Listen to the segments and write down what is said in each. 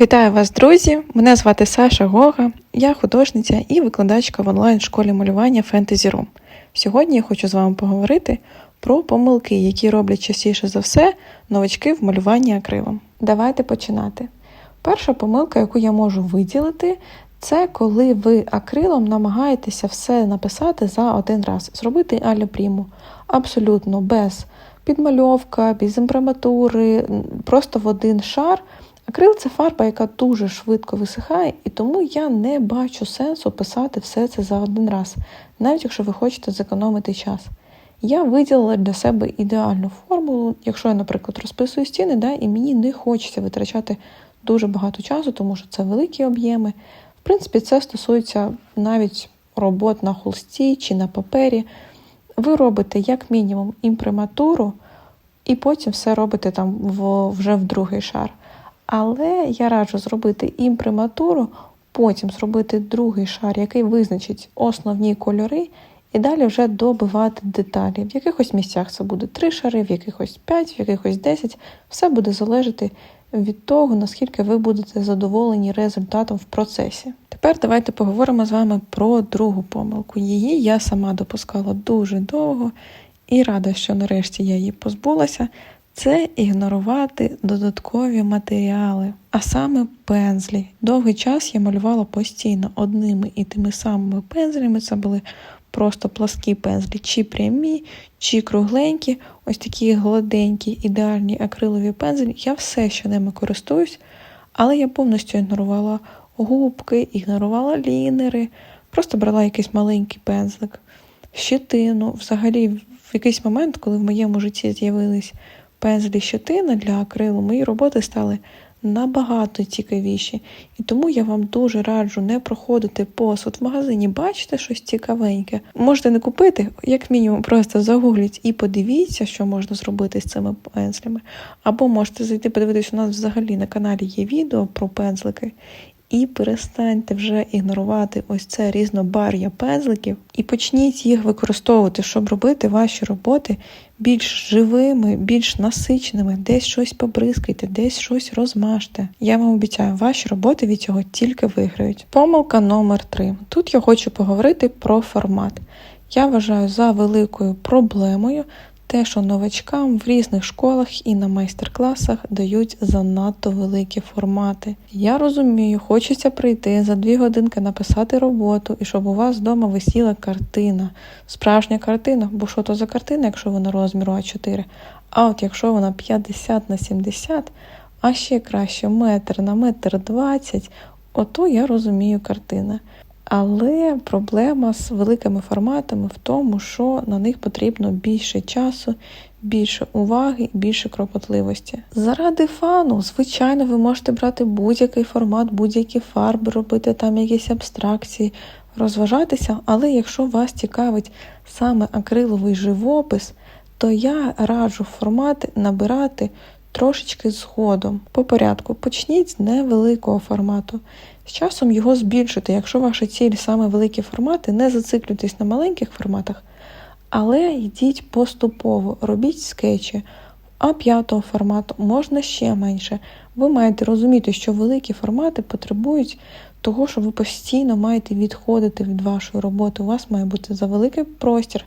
Вітаю вас, друзі! Мене звати Саша Гога, я художниця і викладачка в онлайн-школі малювання Fantasy Room. Сьогодні я хочу з вами поговорити про помилки, які роблять частіше за все новачки в малюванні акрилом. Давайте починати. Перша помилка, яку я можу виділити, це коли ви акрилом намагаєтеся все написати за один раз, зробити аля пріму, абсолютно без підмальовка, без імприматури, просто в один шар. Акрил це фарба, яка дуже швидко висихає, і тому я не бачу сенсу писати все це за один раз, навіть якщо ви хочете зекономити час. Я виділила для себе ідеальну формулу, якщо я, наприклад, розписую стіни, да, і мені не хочеться витрачати дуже багато часу, тому що це великі об'єми. В принципі, це стосується навіть робот на холсті чи на папері. Ви робите як мінімум імприматуру, і потім все робите там в, вже в другий шар. Але я раджу зробити імприматуру, потім зробити другий шар, який визначить основні кольори, і далі вже добивати деталі. В якихось місцях це буде 3 шари, в якихось 5, в якихось 10. Все буде залежати від того, наскільки ви будете задоволені результатом в процесі. Тепер давайте поговоримо з вами про другу помилку. Її я сама допускала дуже довго і рада, що нарешті я її позбулася це ігнорувати додаткові матеріали, а саме пензлі. Довгий час я малювала постійно одними і тими самими пензлями. Це були просто пласкі пензлі, чи прямі, чи кругленькі, ось такі гладенькі, ідеальні акрилові пензлі. Я все ще ними користуюсь, але я повністю ігнорувала губки, ігнорувала лінери, просто брала якийсь маленький пензлик, щетину. Взагалі, в якийсь момент, коли в моєму житті з'явились пензлі щетина для акрилу, мої роботи стали набагато цікавіші. І тому я вам дуже раджу не проходити посуд в магазині, бачите щось цікавеньке. Можете не купити, як мінімум, просто загугліть і подивіться, що можна зробити з цими пензлями. Або можете зайти подивитися, у нас взагалі на каналі є відео про пензлики. І перестаньте вже ігнорувати ось це різнобар'я пензликів, і почніть їх використовувати, щоб робити ваші роботи більш живими, більш насиченими, десь щось побризкайте, десь щось розмажте. Я вам обіцяю, ваші роботи від цього тільки виграють. Помилка номер 3 Тут я хочу поговорити про формат. Я вважаю за великою проблемою те, що новачкам в різних школах і на майстер-класах дають занадто великі формати. Я розумію, хочеться прийти за дві годинки написати роботу і щоб у вас вдома висіла картина, справжня картина, бо що то за картина, якщо вона розміру А4, а от якщо вона 50 на 70, а ще краще метр на метр 20, ото я розумію картина. Але проблема з великими форматами в тому, що на них потрібно більше часу, більше уваги більше кропотливості. Заради фану, звичайно, ви можете брати будь-який формат, будь-які фарби, робити там якісь абстракції, розважатися, але якщо вас цікавить саме акриловий живопис, то я раджу формати набирати трошечки згодом. По порядку почніть з невеликого формату. З часом його збільшити. Якщо ваша ціль саме великі формати, не зациклюйтесь на маленьких форматах, але йдіть поступово, робіть скетчі. А п'ятого формату можна ще менше. Ви маєте розуміти, що великі формати потребують того, що ви постійно маєте відходити від вашої роботи. У вас має бути за великий простір.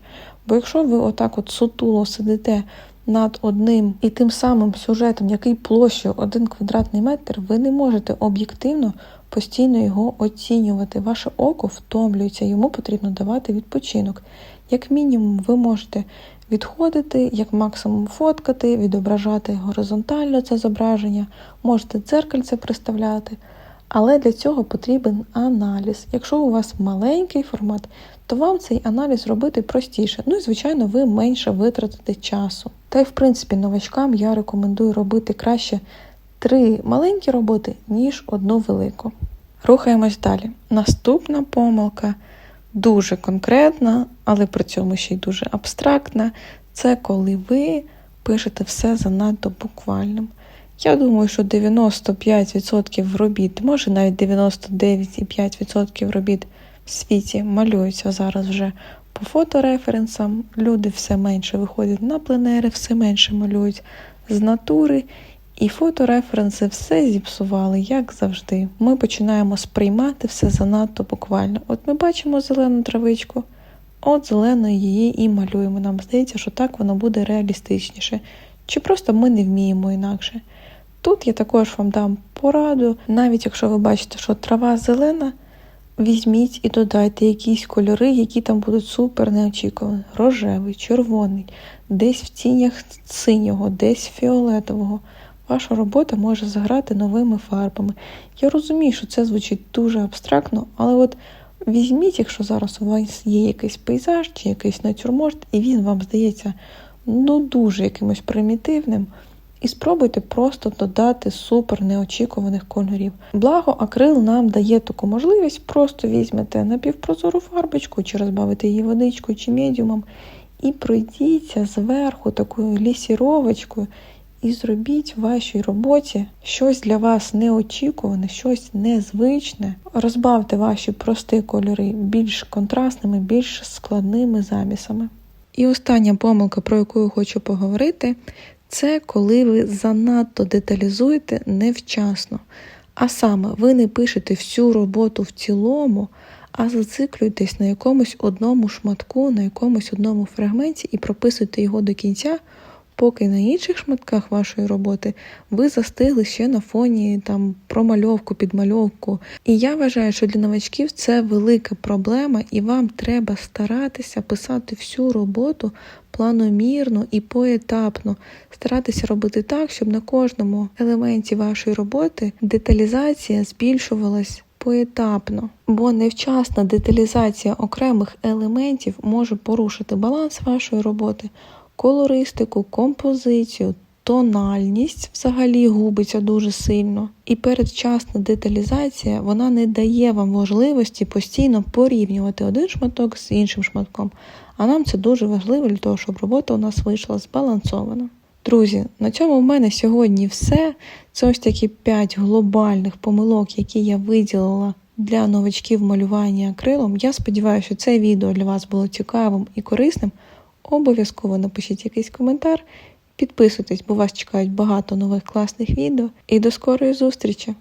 Бо якщо ви отак от сутуло сидите над одним і тим самим сюжетом, який площею один квадратний метр, ви не можете об'єктивно постійно його оцінювати. Ваше око втомлюється, йому потрібно давати відпочинок. Як мінімум, ви можете відходити, як максимум фоткати, відображати горизонтально це зображення, можете дзеркальце приставляти. Але для цього потрібен аналіз. Якщо у вас маленький формат, то вам цей аналіз робити простіше. Ну і, звичайно, ви менше витратите часу. Та й, в принципі, новачкам я рекомендую робити краще три маленькі роботи, ніж одну велику. Рухаємось далі. Наступна помилка дуже конкретна, але при цьому ще й дуже абстрактна. Це коли ви пишете все занадто буквальним. Я думаю, що 95% робіт, може навіть 99,5% робіт в світі малюються зараз вже по фотореференсам. Люди все менше виходять на пленери, все менше малюють з натури. І фотореференси все зіпсували, як завжди. Ми починаємо сприймати все занадто буквально. От ми бачимо зелену травичку, от зеленою її і малюємо. Нам здається, що так воно буде реалістичніше. Чи просто ми не вміємо інакше. Тут я також вам дам пораду, навіть якщо ви бачите, що трава зелена, візьміть і додайте якісь кольори, які там будуть супер неочікувані. Рожевий, червоний, десь в тінях синього, десь фіолетового. Ваша робота може заграти новими фарбами. Я розумію, що це звучить дуже абстрактно, але от візьміть, якщо зараз у вас є якийсь пейзаж чи якийсь натюрморт, і він вам здається ну дуже якимось примітивним. І спробуйте просто додати супер неочікуваних кольорів. Благо, акрил нам дає таку можливість, просто візьмете напівпрозору фарбочку, чи розбавите її водичкою чи медіумом, і пройдіться зверху такою лісіровочкою, і зробіть в вашій роботі щось для вас неочікуване, щось незвичне. Розбавте ваші прості кольори більш контрастними, більш складними замісами. І остання помилка, про яку я хочу поговорити, це коли ви занадто деталізуєте невчасно. А саме, ви не пишете всю роботу в цілому, а зациклюєтесь на якомусь одному шматку, на якомусь одному фрагменті і прописуєте його до кінця, поки на інших шматках вашої роботи ви застигли ще на фоні там промальовку, підмальовку. І я вважаю, що для новачків це велика проблема, і вам треба старатися писати всю роботу планомірно і поетапно, старатися робити так, щоб на кожному елементі вашої роботи деталізація збільшувалась. Поетапно, бо невчасна деталізація окремих елементів може порушити баланс вашої роботи, колористику, композицію, тональність взагалі губиться дуже сильно. І передчасна деталізація вона не дає вам можливості постійно порівнювати один шматок з іншим шматком. А нам це дуже важливо для того, щоб робота у нас вийшла збалансована. Друзі, на цьому в мене сьогодні все. Це ось такі 5 глобальних помилок, які я виділила для новачків малювання акрилом. Я сподіваюся, що це відео для вас було цікавим і корисним. Обов'язково напишіть якийсь коментар, підписуйтесь, бо вас чекають багато нових класних відео. І до скорої зустрічі!